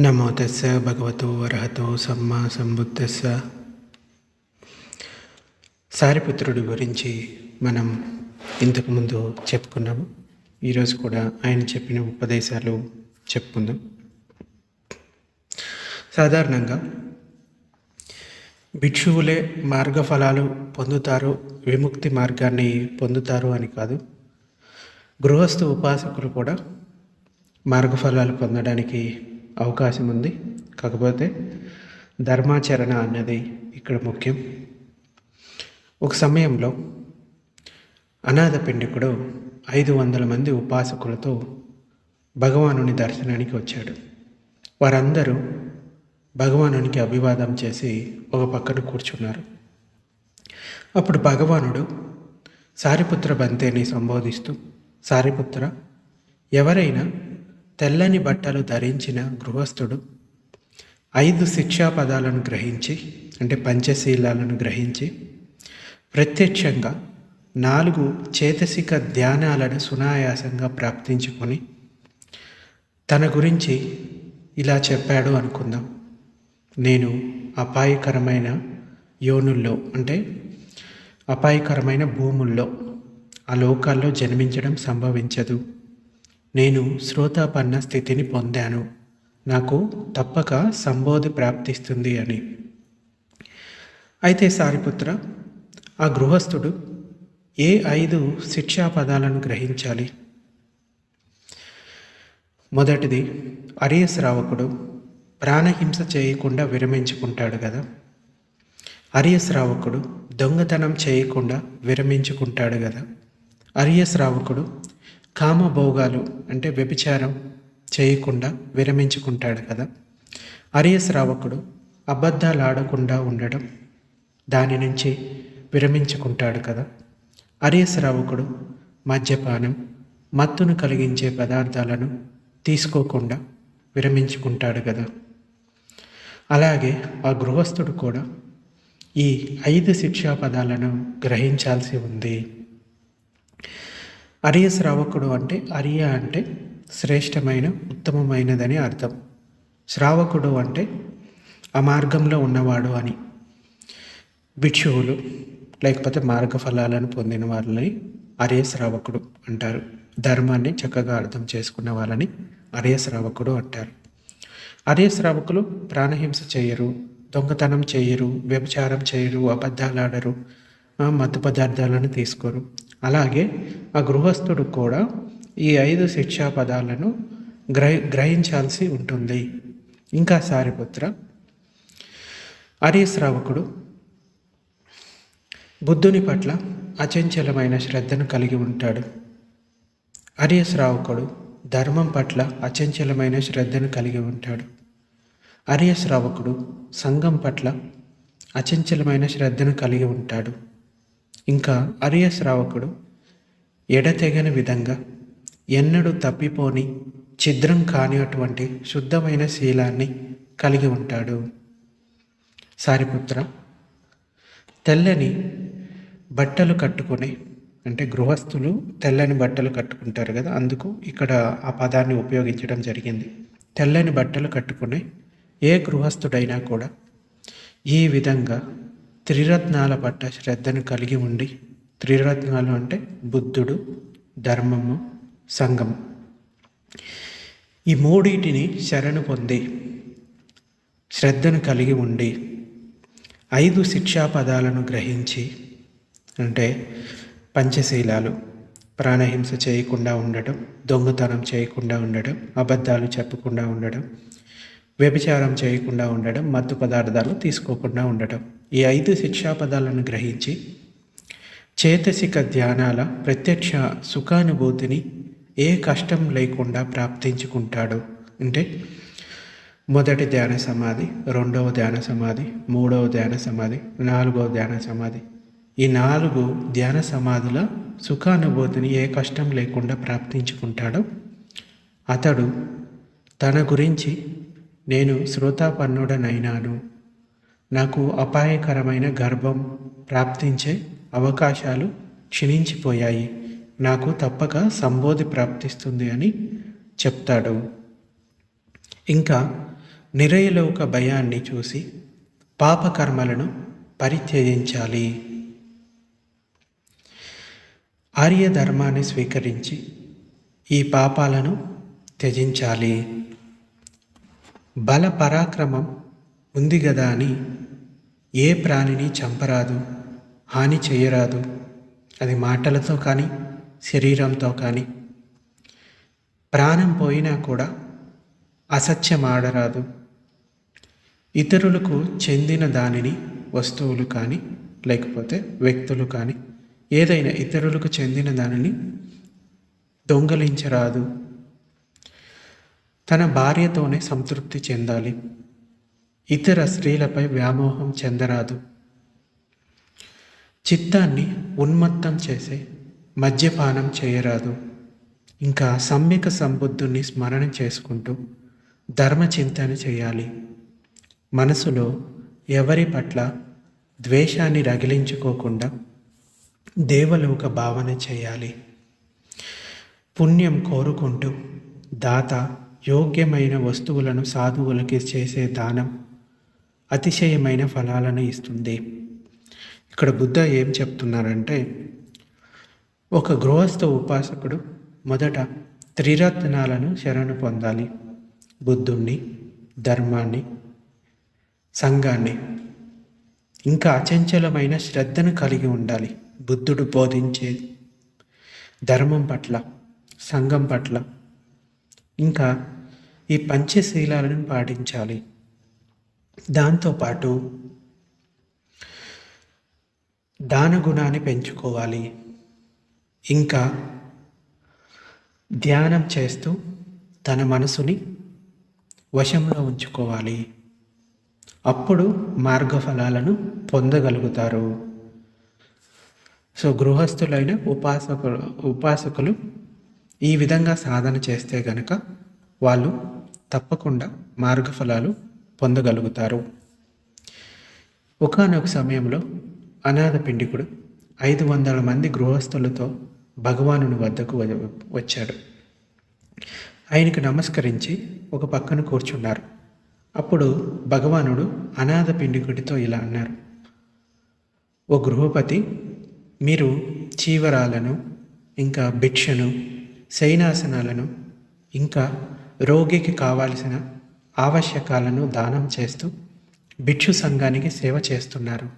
నమో తస్స భగవతో అర్హతో సమ్మా సంబుద్ధస్స సారిపుత్రుడి గురించి మనం ఇంతకుముందు చెప్పుకున్నాము. ఈరోజు కూడా ఆయన చెప్పిన ఉపదేశాలు చెప్పుకుందాం. సాధారణంగా భిక్షువులే మార్గఫలాలు పొందుతారు విముక్తి మార్గాన్ని పొందుతారు అని కాదు. గృహస్థు ఉపాసకులు కూడా మార్గఫలాలు పొందడానికి అవకాశం ఉంది కాకపోతే ధర్మాచరణ అన్నది ఇక్కడ ముఖ్యం. ఒక సమయంలో అనాథ పిండికుడు ఐదు వందల మంది ఉపాసకులతో భగవానుని దర్శనానికి వచ్చాడు. వారందరూ భగవానునికి అభివాదం చేసి ఒక పక్కన కూర్చున్నారు. అప్పుడు భగవానుడు సారిపుత్ర బంతేని సంబోధిస్తూ సారిపుత్ర ఎవరైనా తెల్లని బట్టలు ధరించిన గృహస్థుడు ఐదు శిక్షా పదాలను గ్రహించి అంటే పంచశీలాలను గ్రహించి ప్రత్యక్షంగా నాలుగు చేతసిక ధ్యానాలను సునాయాసంగా ప్రాప్తించుకొని తన గురించి ఇలా చెప్పాడు అనుకుందాం. నేను అపాయకరమైన యోనుల్లో అంటే అపాయకరమైన భూముల్లో ఆ లోకాల్లో జన్మించడం సంభవించదు. నేను శ్రోతాపన్న స్థితిని పొందాను. నాకు తప్పక సంబోధి ప్రాప్తిస్తుంది అని. అయితే సారిపుత్ర ఆ గృహస్థుడు ఏ ఐదు శిక్షా పదాలను గ్రహించాలి? మొదటిది అరియశ్రావకుడు ప్రాణహింస చేయకుండా విరమించుకుంటాడు కదా అరియశ్రావకుడు దొంగతనం చేయకుండా విరమించుకుంటాడు కదా అరియశ్రావకుడు కామభోగాలు అంటే వ్యభిచారం చేయకుండా విరమించుకుంటాడు కదా. అరియశ్రావకుడు అబద్ధాలు ఆడకుండా ఉండడం దాని నుంచి విరమించుకుంటాడు కదా. అరియశ్రావకుడు మద్యపానం మత్తును కలిగించే పదార్థాలను తీసుకోకుండా విరమించుకుంటాడు కదా. అలాగే ఆ గృహస్థుడు కూడా ఈ ఐదు శిక్షా పదాలను గ్రహించాల్సి ఉంది. అరియ శ్రావకుడు అంటే అరియ అంటే శ్రేష్టమైన ఉత్తమమైనదని అర్థం. శ్రావకుడు అంటే ఆ మార్గంలో ఉన్నవాడు అని. భిక్షువులు లేకపోతే మార్గఫలాలను పొందిన వాళ్ళని అరియ శ్రావకుడు అంటారు. ధర్మాన్ని చక్కగా అర్థం చేసుకున్న వాళ్ళని అరియ శ్రావకుడు అంటారు. అరియ శ్రావకులు ప్రాణహింస చేయరు దొంగతనం చేయరు వ్యభిచారం చేయరు అబద్ధాలు ఆడరు మత్తు పదార్థాలను తీసుకోరు. అలాగే ఆ గృహస్థుడు కూడా ఈ ఐదు శిక్షా పదాలను గ్రహి గ్రహించాల్సి ఉంటుంది. ఇంకా సారిపుత్ర అరియశ్రావకుడు బుద్ధుని పట్ల అచంచలమైన శ్రద్ధను కలిగి ఉంటాడు. అరియశ్రావకుడు ధర్మం పట్ల అచంచలమైన శ్రద్ధను కలిగి ఉంటాడు. అరియశ్రావకుడు సంఘం పట్ల అచంచలమైన శ్రద్ధను కలిగి ఉంటాడు. ఇంకా అరియ శ్రావకుడు ఎడతెగని విధంగా ఎన్నడూ తప్పిపోని ఛిద్రం కాని అటువంటి శుద్ధమైన శీలాన్ని కలిగి ఉంటాడు. సారిపుత్ర తెల్లని బట్టలు కట్టుకునే అంటే గృహస్థులు తెల్లని బట్టలు కట్టుకుంటారు కదా అందుకు ఇక్కడ ఆ పదాన్ని ఉపయోగించడం జరిగింది. తెల్లని బట్టలు కట్టుకునే ఏ గృహస్థుడైనా కూడా ఈ విధంగా త్రిరత్నాల పట్ల శ్రద్ధను కలిగి ఉండి త్రిరత్నాలు అంటే బుద్ధుడు ధర్మము సంగము ఈ మూడింటిని శరణు పొంది శ్రద్ధను కలిగి ఉండి ఐదు శిక్షా పదాలను గ్రహించి అంటే పంచశీలాలు ప్రాణహింస చేయకుండా ఉండటం దొంగతనం చేయకుండా ఉండటం అబద్ధాలు చెప్పకుండా ఉండడం వ్యభిచారం చేయకుండా ఉండడం మత్తు పదార్థాలు తీసుకోకుండా ఉండటం. ఈ ఐదు శిక్షా పదాలను గ్రహించి చేతసిక ధ్యానాల ప్రత్యక్ష సుఖానుభూతిని ఏ కష్టం లేకుండా ప్రాప్తించుకుంటాడు అంటే మొదటి ధ్యాన సమాధి రెండవ ధ్యాన సమాధి మూడవ ధ్యాన సమాధి నాలుగవ ధ్యాన సమాధి. ఈ నాలుగు ధ్యాన సమాధుల సుఖానుభూతిని ఏ కష్టం లేకుండా ప్రాప్తించుకుంటాడో అతడు తన గురించి నేను శ్రోతాపన్నుడనైనాను. నాకు అపాయకరమైన గర్భం ప్రాప్తించే అవకాశాలు క్షీణించిపోయాయి. నాకు తప్పక సంబోధి ప్రాప్తిస్తుంది అని చెప్తాడు. ఇంకా నిరయలోక భయాన్ని చూసి పాపకర్మలను పరిత్యజించాలి. ఆర్య ధర్మాన్ని స్వీకరించి ఈ పాపాలను త్యజించాలి. బల పరాక్రమం ఉంది గదా అని ఏ ప్రాణిని చంపరాదు హాని చేయరాదు. అది మాటలతో కానీ శరీరంతో కానీ. ప్రాణం పోయినా కూడా అసత్యం ఆడరాదు ఇతరులకు చెందిన దానిని వస్తువులు కానీ లేకపోతే వ్యక్తులు కానీ ఏదైనా ఇతరులకు చెందిన దానిని దొంగలించరాదు. తన భార్యతోనే సంతృప్తి చెందాలి. ఇతర స్త్రీలపై వ్యామోహం చెందరాదు. చిత్తాన్ని ఉన్మత్తం చేసే మద్యపానం చేయరాదు. ఇంకా సమ్యక సంబుద్ధుని స్మరణ చేసుకుంటూ ధర్మచింతన చేయాలి. మనసులో ఎవరి పట్ల ద్వేషాన్ని రగిలించుకోకుండా దేవలోక భావన చేయాలి. పుణ్యం కోరుకుంటూ దాత యోగ్యమైన వస్తువులను సాధువులకి చేసే దానం అతిశయమైన ఫలాలను ఇస్తుంది. ఇక్కడ బుద్ధ ఏం చెప్తున్నారంటే ఒక గృహస్థ ఉపాసకుడు మొదట త్రిరత్నాలను శరణు పొందాలి. బుద్ధుణ్ణి ధర్మాన్ని సంఘాన్ని ఇంకా అచంచలమైన శ్రద్ధను కలిగి ఉండాలి. బుద్ధుడు బోధించే ధర్మం పట్ల సంఘం పట్ల ఇంకా ఈ పంచశీలాలను పాటించాలి. దాంతోపాటు దాన గుణాన్ని పెంచుకోవాలి. ఇంకా ధ్యానం చేస్తూ తన మనసుని వశంలో ఉంచుకోవాలి. అప్పుడు మార్గఫలాలను పొందగలుగుతారు. సో గృహస్థులైన ఉపాసకులు ఉపాసకులు ఈ విధంగా సాధన చేస్తే గనక వాళ్ళు తప్పకుండా మార్గఫలాలు పొందగలుగుతారు. ఒకనొక సమయంలో అనాథ పిండికుడు ఐదు వందల మంది గృహస్థులతో భగవానుని వద్దకు వచ్చాడు. ఆయనకు నమస్కరించి ఒక పక్కన కూర్చున్నారు. అప్పుడు భగవానుడు అనాథ పిండికుడితో ఇలా అన్నారు ఓ గృహపతి మీరు చీవరాలను ఇంకా భిక్షను శైనాసనాలను ఇంకా రోగికి కావాల్సిన ఆవశ్యకాలను దానం చేస్తూ భిక్షు సంఘానికి సేవ చేస్తున్నారు.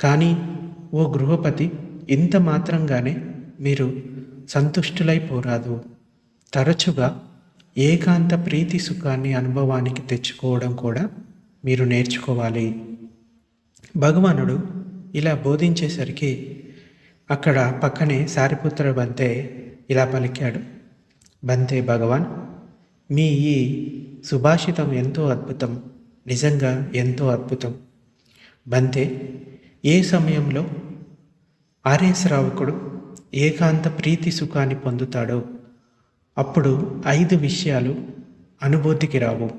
కానీ ఓ గృహపతి ఇంత మాత్రంగానే మీరు సంతుష్టులైపోరాదు తరచుగా ఏకాంత ప్రీతి సుఖాన్ని అనుభవానికి తెచ్చుకోవడం కూడా మీరు నేర్చుకోవాలి. భగవానుడు ఇలా బోధించేసరికి అక్కడ పక్కనే సారిపుత్ర బంతే ఇలా పలికాడు. బంతే భగవాన్ మీ ఈ సుభాషితం ఎంతో అద్భుతం. నిజంగా ఎంతో అద్భుతం. బంతే ఏ సమయంలో ఆర్యశ్రావకుడు ఏకాంత ప్రీతి సుఖాన్ని పొందుతాడో అప్పుడు ఐదు విషయాలు అనుభూతికి రావు.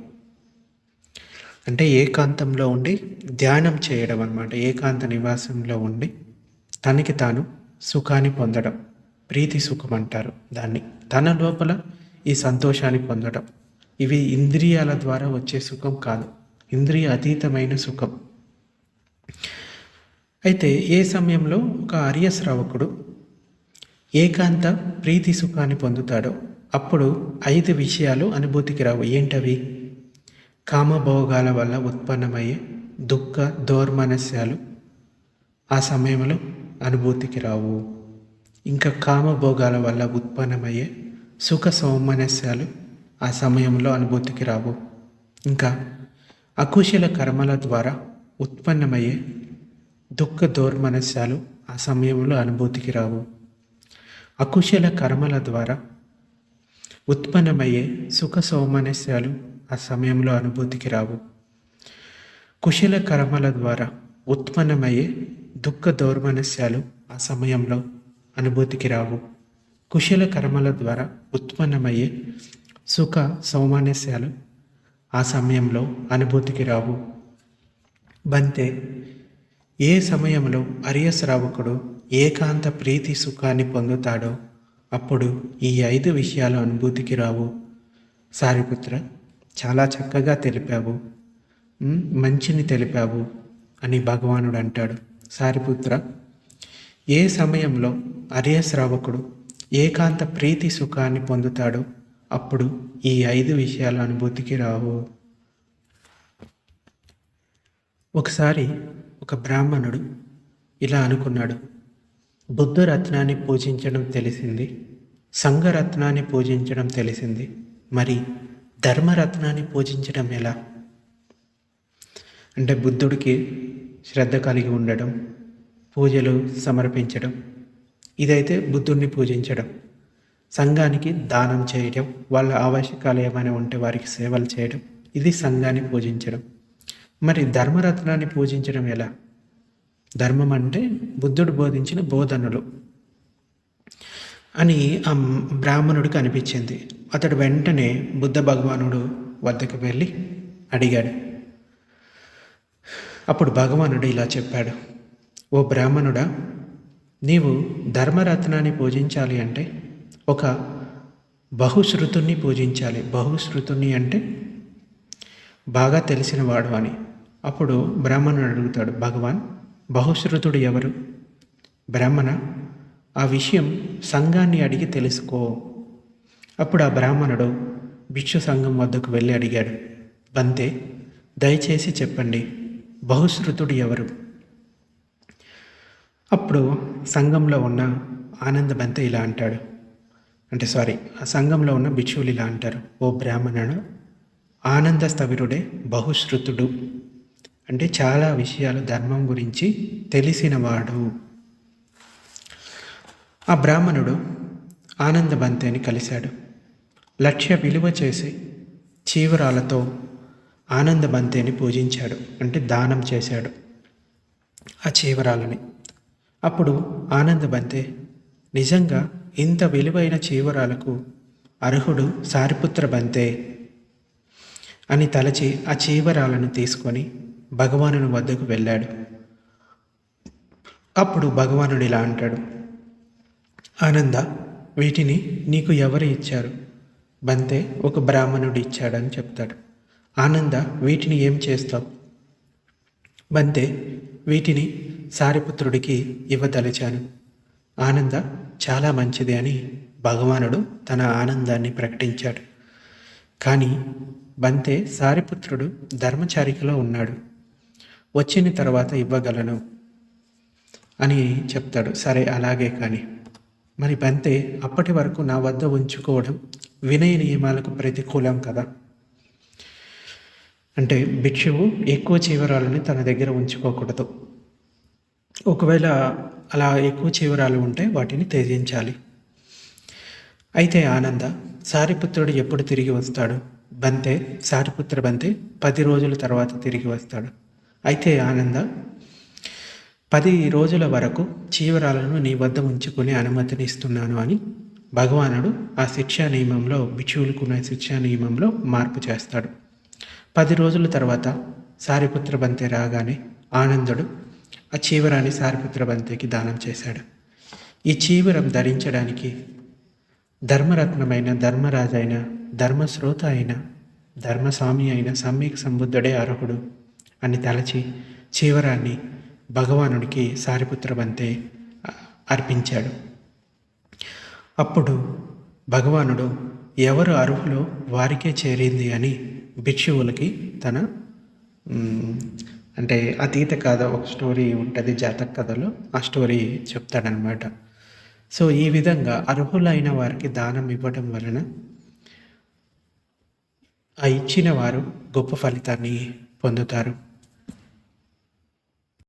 అంటే ఏకాంతంలో ఉండి ధ్యానం చేయడం అనమాట ఏకాంత నివాసంలో ఉండి తనకి తాను సుఖాన్ని పొందడం. ప్రీతి సుఖం అంటారు దాన్ని. తన లోపల ఈ సంతోషాన్ని పొందడం. ఇవి ఇంద్రియాల ద్వారా వచ్చే సుఖం కాదు. ఇంద్రియ అతీతమైన సుఖం. అయితే ఏ సమయంలో ఒక ఆర్య శ్రావకుడు ఏకాంత ప్రీతి సుఖాన్ని పొందుతాడో అప్పుడు ఐదు విషయాలు అనుభూతికి రావు. ఏంటవి? కామభోగాల వల్ల ఉత్పన్నమయ్యే దుఃఖ దోర్మనస్యాలు ఆ సమయంలో అనుభూతికి రావు. ఇంకా కామభోగాల వల్ల ఉత్పన్నమయ్యే సుఖ సౌమనస్యాలు ఆ సమయంలో అనుభూతికి రావు. ఇంకా అకుశల కర్మల ద్వారా ఉత్పన్నమయ్యే దుఃఖ దౌర్మనస్యాలు ఆ సమయంలో అనుభూతికి రావు. అకుశల కర్మల ద్వారా ఉత్పన్నమయ్యే సుఖ సౌమనస్యాలు ఆ సమయంలో అనుభూతికి రావు. కుశల కర్మల ద్వారా ఉత్పన్నమయ్యే దుఃఖ దౌర్మనస్యాలు ఆ సమయంలో అనుభూతికి రావు. కుశల కర్మల ద్వారా ఉత్పన్నమయ్యే సుఖ సౌమానస్యాలు ఆ సమయంలో అనుభూతికి రావు. బంతే ఏ సమయంలో అరియశ్రావకుడు ఏకాంత ప్రీతి సుఖాన్ని పొందుతాడో అప్పుడు ఈ ఐదు విషయాలు అనుభూతికి రావు. సారిపుత్ర చాలా చక్కగా తెలిపావు. మంచిని తెలిపావు అని భగవానుడు అంటాడు. సారిపుత్ర ఏ సమయంలో అర్య శ్రావకుడు ఏకాంత ప్రీతి సుఖాన్ని పొందుతాడో అప్పుడు ఈ ఐదు విషయాల అనుభూతికి రావు. ఒకసారి ఒక బ్రాహ్మణుడు ఇలా అనుకున్నాడు బుద్ధరత్నాన్ని పూజించడం తెలిసింది సంఘరత్నాన్ని పూజించడం తెలిసింది మరి ధర్మరత్నాన్ని పూజించడం ఎలా? అంటే బుద్ధుడికి శ్రద్ధ కలిగి ఉండడం పూజలు సమర్పించడం. ఇదైతే బుద్ధుడిని పూజించడం. సంఘానికి దానం చేయడం వాళ్ళ ఆవశ్యకాలు ఏమైనా ఉంటే వారికి సేవలు చేయడం. ఇది సంఘాన్ని పూజించడం. మరి ధర్మరత్నాన్ని పూజించడం ఎలా? ధర్మం అంటే బుద్ధుడు బోధించిన బోధనలు అని ఆ బ్రాహ్మణుడికి అనిపించింది అతడు వెంటనే బుద్ధ భగవానుడు వద్దకు వెళ్ళి అడిగాడు. అప్పుడు భగవానుడు ఇలా చెప్పాడు. ఓ బ్రాహ్మణుడా నీవు ధర్మరత్నాన్ని పూజించాలి అంటే ఒక బహుశ్రుతుణ్ణి పూజించాలి. బహుశ్రుతుణ్ణి అంటే బాగా తెలిసినవాడు అని. అప్పుడు బ్రాహ్మణుడు అడుగుతాడు భగవాన్ బహుశ్రుతుడు ఎవరు? బ్రాహ్మణ ఆ విషయం సంఘాన్ని అడిగి తెలుసుకో. అప్పుడు ఆ బ్రాహ్మణుడు భిక్షు సంఘం వద్దకు వెళ్ళి అడిగాడు బంతే దయచేసి చెప్పండి బహుశ్రుతుడు ఎవరు? అప్పుడు సంఘంలో ఉన్న ఆనందబంత ఇలా అంటాడు. అంటే సారీ ఆ సంఘంలో ఉన్న బిచ్చువులు ఇలా అంటారు. ఓ బ్రాహ్మణుడు ఆనంద స్థవిరుడే బహుశ్రుతుడు. అంటే చాలా విషయాలు ధర్మం గురించి తెలిసినవాడు. ఆ బ్రాహ్మణుడు ఆనంద బంతేని కలిశాడు. లక్ష్య విలువ చేసి చీవరాలతో ఆనంద బంతేని పూజించాడు. అంటే దానం చేశాడు ఆ చీవరాలని. అప్పుడు ఆనంద బంతే నిజంగా ఇంత విలువైన చీవరాలకు అర్హుడు సారిపుత్ర బంతే అని తలచి ఆ చీవరాలను తీసుకొని భగవానుని వద్దకు వెళ్ళాడు. అప్పుడు భగవానుడు ఇలా అంటాడు ఆనంద వీటిని నీకు ఎవరు ఇచ్చారు? బంతే ఒక బ్రాహ్మణుడు ఇచ్చాడని చెప్తాడు. ఆనంద వీటిని ఏం చేస్తావు? బంతే వీటిని సారిపుత్రుడికి ఇవ్వదలిచాను. ఆనంద చాలా మంచిది అని భగవానుడు తన ఆనందాన్ని ప్రకటించాడు. కానీ బంతే సారిపుత్రుడు ధర్మచారికలో ఉన్నాడు. వచ్చిన తర్వాత ఇవ్వగలను అని చెప్తాడు. సరే అలాగే కానీ. మరి బంతే అప్పటి వరకు నా వద్ద ఉంచుకోవడం వినయ నియమాలకు ప్రతికూలం కదా? అంటే భిక్షువు ఎక్కువ చీవరాలని తన దగ్గర ఉంచుకోకూడదు. ఒకవేళ అలా ఎక్కువ చీవరాలు ఉంటే వాటిని త్యజించాలి. అయితే ఆనంద సారిపుత్రుడు ఎప్పుడు తిరిగి వస్తాడు? బంతే సారిపుత్ర బంతే పది రోజుల తర్వాత తిరిగి వస్తాడు. అయితే ఆనంద పది రోజుల వరకు చీవరాలను నీ వద్ద ఉంచుకునే అనుమతిని ఇస్తున్నాను అని భగవానుడు ఆ శిక్షా నియమంలో బిక్షువులకున్న శిక్షా నియమంలో మార్పు చేస్తాడు. పది రోజుల తర్వాత సారిపుత్ర బంతే రాగానే ఆనందుడు ఆ చీవరాన్ని సారిపుత్ర బంతికి దానం చేశాడు. ఈ చీవరం ధరించడానికి ధర్మరత్నమైన ధర్మరాజైన ధర్మశ్రోత అయిన ధర్మస్వామి అయిన సమ్యక్ సంబుద్ధుడే అర్హుడు అని తలచి చీవరాన్ని భగవానుడికి సారిపుత్ర బంతే అర్పించాడు. అప్పుడు భగవానుడు ఎవరు అర్హులో వారికే చేరింది అని భిక్షువులకి తన అంటే అతీత కథ ఒక స్టోరీ ఉంటుంది జాతక కథలో. ఆ స్టోరీ చెప్తాడనమాట సో ఈ విధంగా అర్హులైన వారికి దానం ఇవ్వడం వలన ఆ ఇచ్చిన వారు గొప్ప ఫలితాన్ని పొందుతారు.